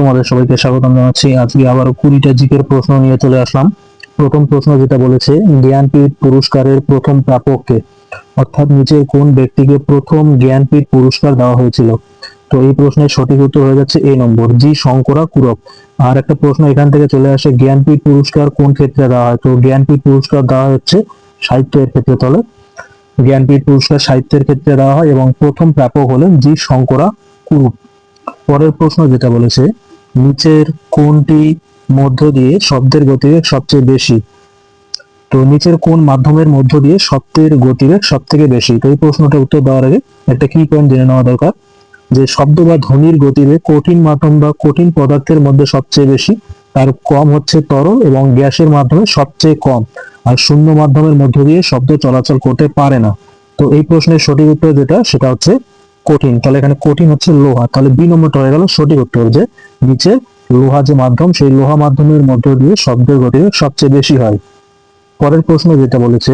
তোমাদের সবাইকে স্বাগতম জানাচ্ছি। আজকে আবারও কুড়িটা জিকের প্রশ্ন নিয়ে চলে আসলাম। প্রথম প্রশ্ন যেটা বলেছে, জ্ঞানপীঠ পুরস্কারের প্রথম প্রাপককে, অর্থাৎ নিচের কোন ব্যক্তিকে প্রথম জ্ঞানপীঠ পুরস্কার দেওয়া হয়েছিল? তো এই প্রশ্নের সঠিক উত্তর হয়ে যাচ্ছে এ নম্বর, জি শঙ্করা কুরক আর একটা প্রশ্ন এখান থেকে চলে আসে, জ্ঞানপীঠ পুরস্কার কোন ক্ষেত্রে দেওয়া হয়? তো জ্ঞানপীঠ পুরস্কার দেওয়া হচ্ছে সাহিত্যের ক্ষেত্রে তাহলে। জ্ঞানপীঠ পুরস্কার সাহিত্যের ক্ষেত্রে দেওয়া হয় এবং প্রথম প্রাপক হলেন জি শঙ্করা কুরুপ পরের প্রশ্ন যেটা বলেছে নিচের কোনটি মধ্য দিয়ে শব্দের গতিবেগ সবচেয়ে বেশি। তো নিচের কোন মাধ্যমের মধ্য দিয়ে শব্দের গতিবেগ সব থেকে বেশি। তো এই প্রশ্নটা উত্তর দেওয়ার আগে একটা কি পয়েন্ট জেনে নেওয়া দরকার যে শব্দ বা ধ্বনির গতিবেগ কঠিন মাধ্যম বা কঠিন পদার্থের মধ্যে সবচেয়ে বেশি। তার কম হচ্ছে তরল এবং গ্যাসের মাধ্যমে সবচেয়ে কম। আর শূন্য মাধ্যমের মধ্য দিয়ে শব্দ চলাচল করতে পারে না। তো এই প্রশ্নের সঠিক উত্তর যেটা, সেটা হচ্ছে কঠিন। তাহলে এখানে কঠিন হচ্ছে লোহা। তাহলে বি নম্বরটা হয়ে গেল সঠিক উত্তর যে নিচে লোহা যে মাধ্যম, সেই লোহা মাধ্যমের মধ্য দিয়ে শব্দের গতিবেগ সবচেয়ে বেশি হয়। পরের প্রশ্ন যেটা বলেছে,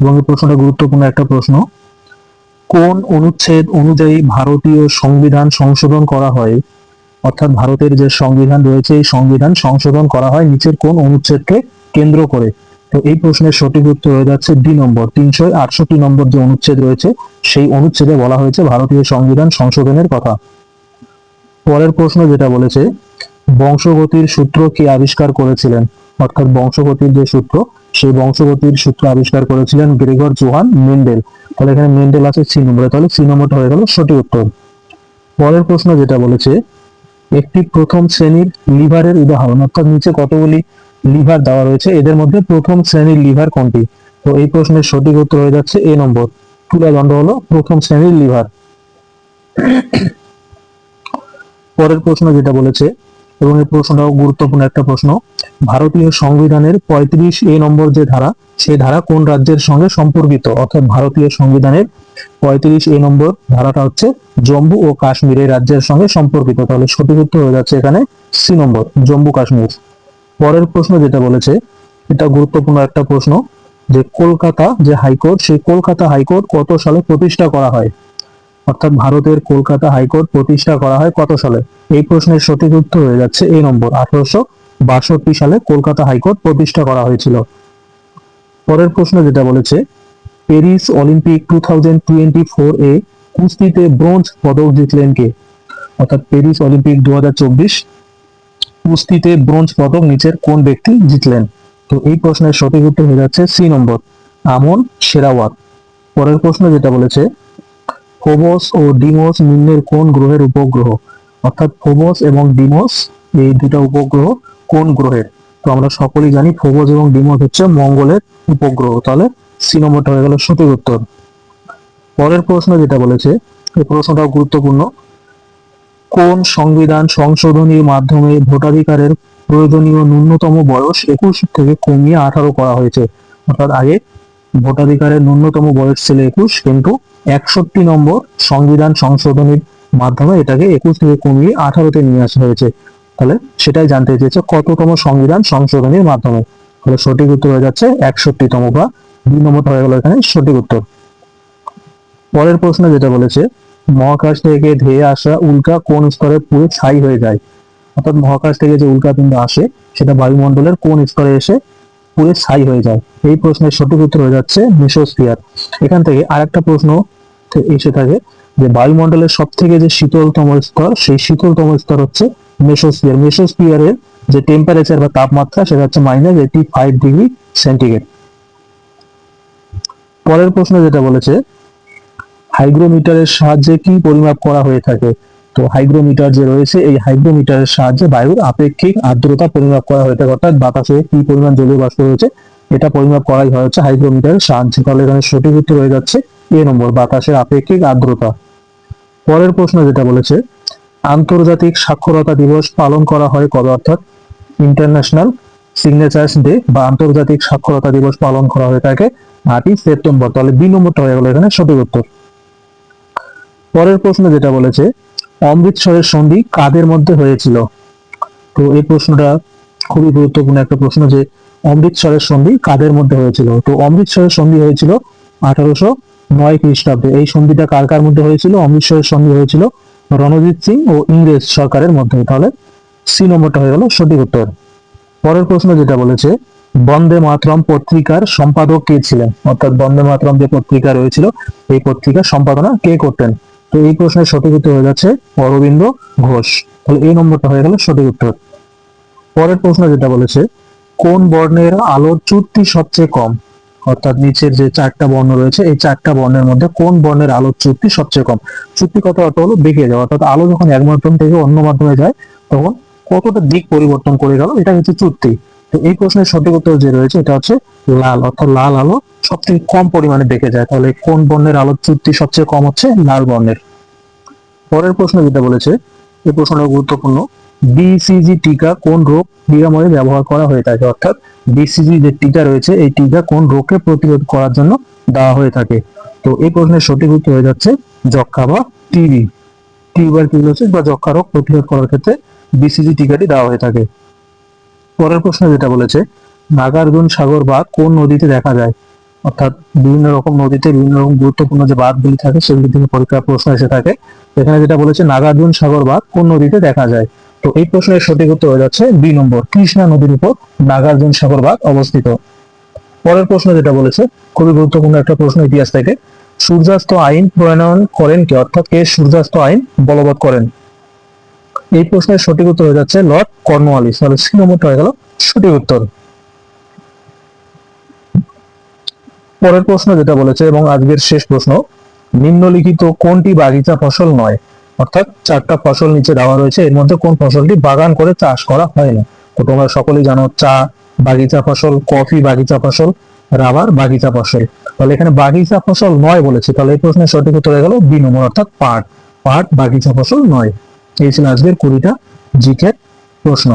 এবং এই প্রশ্নটা গুরুত্বপূর্ণ একটা প্রশ্ন, কোন অনুচ্ছেদ অনুযায়ী ভারতীয় সংবিধান সংশোধন করা হয়? অর্থাৎ ভারতের যে সংবিধান রয়েছে, এই সংবিধান সংশোধন করা হয় নিচের কোন অনুচ্ছেদকে কেন্দ্র করে? তো এই প্রশ্নের সঠিক উত্তর হয়ে যাচ্ছে ডি নম্বর। তিনশো আটষট্টি নম্বর যে অনুচ্ছেদ রয়েছে, সেই অনুচ্ছেদে বলা হয়েছে ভারতীয় সংবিধান সংশোধনের কথা। পরের প্রশ্ন যেটা বলেছে, বংশগতির সূত্র কে আবিষ্কার করেছিলেন? অর্থাৎ বংশগতির যে সূত্র, সেই বংশগতির সূত্র আবিষ্কার করেছিলেন গ্রেগর জোহান মেন্ডেল। তাহলে এখানে মেন্ডেল আছে সি নম্বরে। তাহলে সি নম্বরটা হয়ে গেল সঠিক উত্তর। পরের প্রশ্ন যেটা বলেছে, একটি প্রথম শ্রেণির লিভারের উদাহরণ, অর্থাৎ নিচে কতগুলি লিভার দেওয়া রয়েছে। এদের মধ্যে প্রথম শ্রেণির লিভার কোনটি? তো এই প্রশ্নের সঠিক উত্তর হয়ে যাচ্ছে এ নম্বর। তুলাদণ্ড হলো, প্রথম শ্রেণির লিভার। পরের প্রশ্ন যেটা বলেছে, এবং এই প্রশ্নটাও গুরুত্বপূর্ণ একটা প্রশ্ন, ভারতীয় সংবিধানের পঁয়ত্রিশ এ নম্বর যে ধারা সেই ধারা কোন রাজ্যের সঙ্গে সম্পর্কিত? অর্থাৎ ভারতীয় সংবিধানের পঁয়ত্রিশ এ নম্বর ধারাটা হচ্ছে জম্মু ও কাশ্মীর এই রাজ্যের সঙ্গে সম্পর্কিত। তাহলে সঠিক উত্তর হয়ে যাচ্ছে এখানে সি নম্বর, জম্মু কাশ্মীর। পরের প্রশ্ন যেটা বলেছে, এটা গুরুত্বপূর্ণ একটা প্রশ্ন যে কলকাতা যে হাইকোর্ট, সেই কলকাতা হাইকোর্ট কত সালে প্রতিষ্ঠা করা হয়? অর্থাৎ ভারতের কলকাতা হাইকোর্ট প্রতিষ্ঠা করা হয় কত সালে? এই প্রশ্নের সঠিক উত্তর হয়ে যাচ্ছে এই নম্বর, আঠারোশো বাষট্টি সালে কলকাতা হাইকোর্ট প্রতিষ্ঠা করা হয়েছিল। পরের প্রশ্ন যেটা বলেছে, Paris Olympic two thousand twenty four এ কুস্তিতে ব্রোঞ্জ পদক জিতলেন কে? অর্থাৎ প্যারিস অলিম্পিক দু হাজার চব্বিশ কুস্তিতে ব্রোঞ্জ পদক নিচের কোন ব্যক্তি জিতলেন? তো এই প্রশ্নের সঠিক উত্তর হয়ে যাচ্ছে সি নম্বর, আমন সেরাওয়াত পরের প্রশ্ন যেটা বলেছে, ফোবস ও ডিমোস নিম্নের কোন গ্রহের উপগ্রহ? অর্থাৎ ফোবস এবং ডিমোস, এই দুটা উপগ্রহ কোন গ্রহের? তো আমরা সকলেই জানি ফোবস এবং ডিমোস হচ্ছে মঙ্গলের উপগ্রহ। তাহলে সি নম্বরটা হয়ে গেল সঠিক উত্তর। পরের প্রশ্ন যেটা বলেছে, এই প্রশ্নটাও গুরুত্বপূর্ণ। কোন সংবিধান সংশোধনীর মাধ্যমে ভোটাধিকারের প্রয়োজনীয় ন্যূনতম বয়স একুশ থেকে কমিয়ে আঠারো করা হয়েছে? অর্থাৎ আগে ভোটাধিকারের ন্যূনতম বয়স ছিল একুশ, কিন্তু একষট্টি নম্বর সংবিধান সংশোধনীর মাধ্যমে এটাকে একুশ থেকে কমিয়ে আঠারোতে নিয়ে আসা হয়েছে। তাহলে সেটাই জানতে চেয়েছে কততম সংবিধান সংশোধনীর মাধ্যমে। তাহলে সঠিক উত্তর হয়ে যাচ্ছে একষট্টিতম বা দুই নম্বর হয়ে গেল এখানে সঠিক উত্তর। পরের প্রশ্ন যেটা বলেছে মহাকাশ থেকে ধেয়ে আসা উল্কা কোন স্তরে পুরো ছাই হয়ে যায়? অর্থাৎ মহাকাশ থেকে যে উল্কাপিণ্ড আসে, সেটা বায়ুমণ্ডলের কোন স্তরে এসে পুরো ছাই হয়ে যায়? এই প্রশ্নের সঠিক উত্তর হয়ে যাচ্ছে মেসোস্ফিয়ার। এখান থেকে আরেকটা প্রশ্ন এসে থাকে যে বায়ুমণ্ডলের সব থেকে যে শীতলতম স্তর, সেই শীতলতম স্তর হচ্ছে মেসোস্ফিয়ার। মেসোস্ফিয়ারের যে টেম্পারেচার বা তাপমাত্রা, সেটা হচ্ছে minus eighty five degree centigrade পরের প্রশ্ন যেটা বলেছে হাইগ্রোমিটারের সাহায্যে কি পরিমাপ করা হয়ে থাকে? তো হাইগ্রোমিটার যে রয়েছে, এই হাইগ্রোমিটারের সাহায্যে বায়ুর আপেক্ষিক আর্দ্রতা পরিমাপ করা হয়ে থাকে। অর্থাৎ বাতাসে কি পরিমাণ জলীয় বাষ্প রয়েছে, এটা পরিমাপ করাই হাইগ্রোমিটারের সাহায্যে। তাহলে এখানে সঠিক উত্তর হয়ে যাচ্ছে এ নম্বর, বাতাসের আপেক্ষিক আর্দ্রতা। পরের প্রশ্ন যেটা বলেছে, আন্তর্জাতিক সাক্ষরতা দিবস পালন করা হয় কবে অর্থাৎ ইন্টারন্যাশনাল সিগনেচার্স ডে বা আন্তর্জাতিক সাক্ষরতা দিবস পালন করা হয়ে থাকে আটই সেপ্টেম্বর। তাহলে বি নম্বরটা হয়ে গেল এখানে সঠিক উত্তর। পরের প্রশ্ন যেটা বলেছে অমৃতসরের সন্ধি কাদের মধ্যে হয়েছিল? তো এই প্রশ্নটা খুবই গুরুত্বপূর্ণ একটা প্রশ্ন যে অমৃতসরের সন্ধি কাদের মধ্যে হয়েছিল? তো অমৃতসরের সন্ধি হয়েছিল আঠারোশো নয় খ্রিস্টাব্দে। এই সন্ধিটা কার কার মধ্যে হয়েছিল? অমৃতসরের সন্ধি হয়েছিল রণজিৎ সিং ও ইংরেজ সরকারের মধ্যে। তাহলে সি নম্বরটা হয়ে গেল সঠিক উত্তর। পরের প্রশ্ন যেটা বলেছে, বন্দে মাতরম পত্রিকার সম্পাদক কে ছিলেন? অর্থাৎ বন্দে মাতরম যে পত্রিকা রয়েছিল, এই পত্রিকার সম্পাদনা কে করতেন? তো এই প্রশ্নের সঠিক উত্তর হয়ে যাচ্ছে অরবিন্দ ঘোষ। তাহলে এই নম্বরটা হয়ে গেল সঠিক উত্তর। পরের প্রশ্ন যেটা বলেছে, কোন বর্ণের আলোর চুক্তি সবচেয়ে কম? অর্থাৎ নিচের যে চারটা বর্ণ রয়েছে, এই চারটা বর্ণের মধ্যে কোন বর্ণের আলোর চুক্তি সবচেয়ে কম? চ্যুতি কত অর্থ হলো বেঁকে যাওয়া। অর্থাৎ আলো যখন এক মাধ্যম থেকে অন্য মাধ্যমে যায়, তখন কতটা দিক পরিবর্তন করে গেল এটা হচ্ছে চুক্তি। তো এই প্রশ্নের সঠিক উত্তর যে রয়েছে, এটা হচ্ছে লাল, অর্থাৎ লাল আলো সবথেকে কম পরিমাণে দেখে যায়। তাহলে কোন বর্ণের আলোর চ্যুতি সবচেয়ে কম হচ্ছে? লাল বর্ণের। পরের প্রশ্ন যেটা বলেছে এই প্রশ্নটা গুরুত্বপূর্ণ। বিসিজি টিকা কোন রোগ নিরাময়ে ব্যবহার করা হয়ে থাকে? অর্থাৎ বিসিজি যে টিকা রয়েছে, এই টিকা কোন রোগকে প্রতিরোধ করার জন্য দেওয়া হয়ে থাকে? তো এই প্রশ্নের সঠিক উত্তর হয়ে যাচ্ছে যক্ষা বা টিবি টিউবারকিউলোসিস বা যক্ষা রোগ প্রতিরোধ করার ক্ষেত্রে বিসিজি টিকাটি দেওয়া হয়ে থাকে। পরের প্রশ্ন যেটা বলেছে নাগার্জুন সাগর বাঁধ কোন নদীতে দেখা যায়? অর্থাৎ বিভিন্ন রকম নদীতে বিভিন্ন রকম গুরুত্বপূর্ণ যে বাঁধগুলি থাকে, সেগুলি থেকে পরীক্ষার প্রশ্ন এসে থাকে। এখানে যেটা বলেছে, নাগার্জুন সাগর বাঁধ কোন নদীতে দেখা যায়? তো এই প্রশ্নের সঠিক উত্তর হয়ে যাচ্ছে দুই নম্বর, কৃষ্ণা নদীর উপর নাগার্জুন সাগর বাঁধ অবস্থিত। পরের প্রশ্ন যেটা বলেছে, খুবই গুরুত্বপূর্ণ একটা প্রশ্ন ইতিহাস থেকে। সূর্যাস্ত আইন প্রণয়ন করেন কে? অর্থাৎ কে সূর্যাস্ত আইন বলবৎ করেন? এই প্রশ্নের সঠিক উত্তর হয়ে যাচ্ছে লর্ড কর্নওয়ালিস। তাহলে সি নম্বরটা হয়ে গেল সঠিক উত্তর। পরের প্রশ্ন যেটা বলেছে এবং আজকের শেষ প্রশ্ন, নিম্নলিখিত কোনটি বাগিচা ফসল নয়? অর্থাৎ চারটা ফসল নিচে দেওয়া রয়েছে, এর মধ্যে কোন ফসলটি বাগান করে চাষ করা হয় না? তো তোমরা সকলেই জানো চা বাগিচা ফসল, কফি বাগিচা ফসল, রাবার বাগিচা ফসল। তাহলে এখানে বাগিচা ফসল নয় বলেছে, তাহলে এই প্রশ্নের সঠিক উত্তর গেল বি নম্বর, অর্থাৎ পাট। পাট বাগিচা ফসল নয়। এই ছিল আজকের কুড়িটা জিকের প্রশ্ন।